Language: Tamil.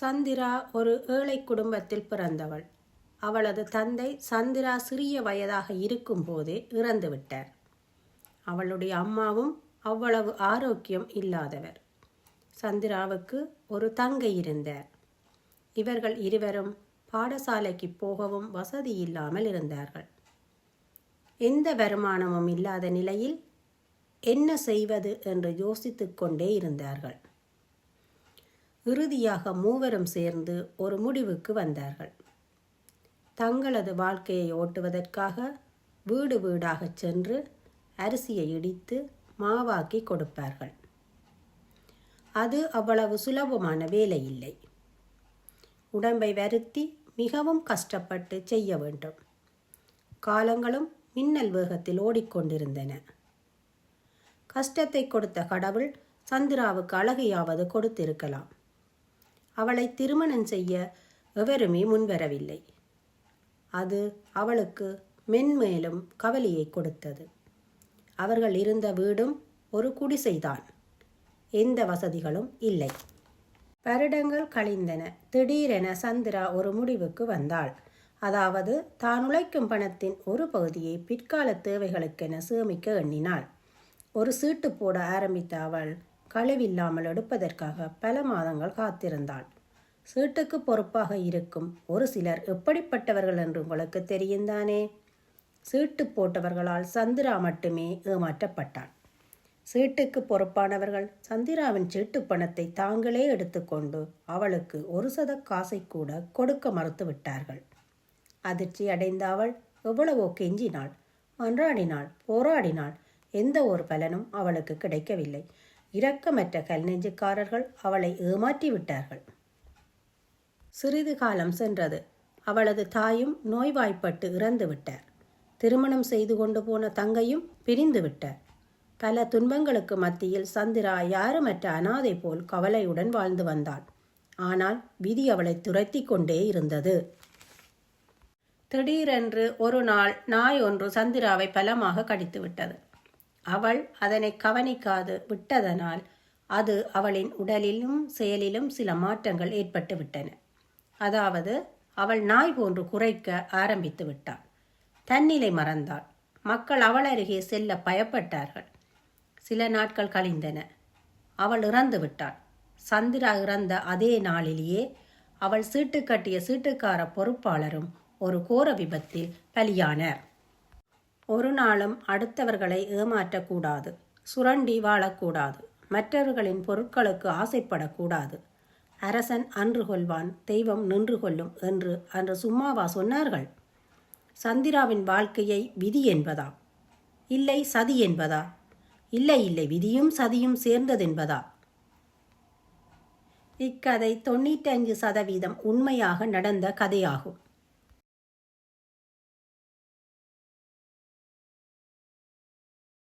சந்திரா ஒரு ஏழை குடும்பத்தில் பிறந்தவள். அவளது தந்தை சந்திரா சிறிய வயதாக இருக்கும்போதே இறந்துவிட்டார் அவளுடைய அம்மாவும் அவ்வளவு ஆரோக்கியம் இல்லாதவர். சந்திராவுக்கு ஒரு தங்கை இருந்தார். இவர்கள் இருவரும் பாடசாலைக்கு போகவும் வசதி இல்லாமல் இருந்தார்கள். எந்த வருமானமும் இல்லாத நிலையில் என்ன செய்வது என்று யோசித்து கொண்டே இருந்தார்கள். இறுதியாக மூவரும் சேர்ந்து ஒரு முடிவுக்கு வந்தார்கள். தங்களது வாழ்க்கையை ஓட்டுவதற்காக வீடு வீடாகச் சென்று அரிசியை இடித்து மாவாக்கி கொடுப்பார்கள். அது அவ்வளவு சுலபமான வேலை இல்லை உடம்பை வருத்தி மிகவும் கஷ்டப்பட்டு செய்ய வேண்டும். காலங்களும் மின்னல் வேகத்தில் ஓடிக்கொண்டிருந்தன. கஷ்டத்தை கொடுத்த கடவுள் சந்திராவுக்கு அழகையாவது கொடுத்திருக்கலாம். அவளை திருமணம் செய்ய எவருமே முன்வரவில்லை. அது அவளுக்கு மென்மேலும் கவலையை கொடுத்தது. அவர்கள் இருந்த வீடும் ஒரு குடிசைதான். எந்த வசதிகளும் இல்லை. வருடங்கள் கழிந்தன. திடீரென சந்திரா ஒரு முடிவுக்கு வந்தாள். அதாவது தான் உழைக்கும் பணத்தின் ஒரு பகுதியை பிற்கால தேவைகளுக்கென சேமிக்க எண்ணினாள். ஒரு சீட்டு போட ஆரம்பித்த அவள் கழிவில்லாமல் எடுப்பதற்காக பல மாதங்கள் காத்திருந்தாள். சீட்டுக்கு பொறுப்பாக இருக்கும் ஒரு சிலர் எப்படிப்பட்டவர்கள் என்று உங்களுக்கு தெரியுந்தானே சீட்டு போட்டவர்களால் சந்திரா மட்டுமே ஏமாற்றப்பட்டாள். சீட்டுக்கு பொறுப்பானவர்கள் சந்திராவின் சீட்டு பணத்தை தாங்களே எடுத்துக்கொண்டு அவளுக்கு ஒரு சத காசை கூட கொடுக்க மறுத்து விட்டார்கள். அதிர்ச்சி அடைந்த அவள் எவ்வளவோ கெஞ்சினாள் மன்றாடினாள் போராடினாள். எந்த ஒரு பலனும் அவளுக்கு கிடைக்கவில்லை. இரக்கமற்ற கல்நெஞ்சுக்காரர்கள் அவளை ஏமாற்றி விட்டார்கள் சிறிது காலம் சென்றது. அவளது தாயும் நோய்வாய்ப்பட்டு இறந்து விட்டார் திருமணம் செய்து கொண்டு போன தங்கையும் பிரிந்து விட்டார். பல துன்பங்களுக்கு மத்தியில் சந்திரா யாருமற்ற அனாதை போல் கவலையுடன் வாழ்ந்து வந்தாள் ஆனால் விதி அவளை துரத்தி கொண்டே இருந்தது. திடீரென்று ஒரு நாள் நாய் ஒன்று சந்திராவை பலமாக கடித்து விட்டது அவள் அதனை கவனிக்காது விட்டதனால் அது அவளின் உடலிலும் செயலிலும் சில மாற்றங்கள் ஏற்பட்டு விட்டன. அதாவது அவள் நாய் போன்று குறைக்க ஆரம்பித்து விட்டாள். தன்னிலை மறந்தாள். மக்கள் அவள் அருகே செல்ல பயப்பட்டார்கள். சில நாட்கள் கழிந்தன. அவள் இறந்து விட்டாள். சந்திரா இறந்த அதே நாளிலேயே அவள் சீட்டு கட்டிய சீட்டுக்கார பொறுப்பாளரும் ஒரு கோர விபத்தில் பலியானார். ஒரு நாளும் அடுத்தவர்களை ஏமாற்றக்கூடாது சுரண்டி வாழக்கூடாது மற்றவர்களின் பொருட்களுக்கு ஆசைப்படக்கூடாது. அரசன் அன்று கொள்வான் தெய்வம் நின்று கொள்ளும் என்று அன்று சும்மாவா சொன்னார்கள்? சந்திராவின் வாழ்க்கையை விதி என்பதா? இல்லை சதி என்பதா? இல்லை இல்லை விதியும் சதியும் சேர்ந்ததென்பதா? இக்கதை தொண்ணூற்றஞ்சு சதவீதம் உண்மையாக நடந்த கதையாகும்.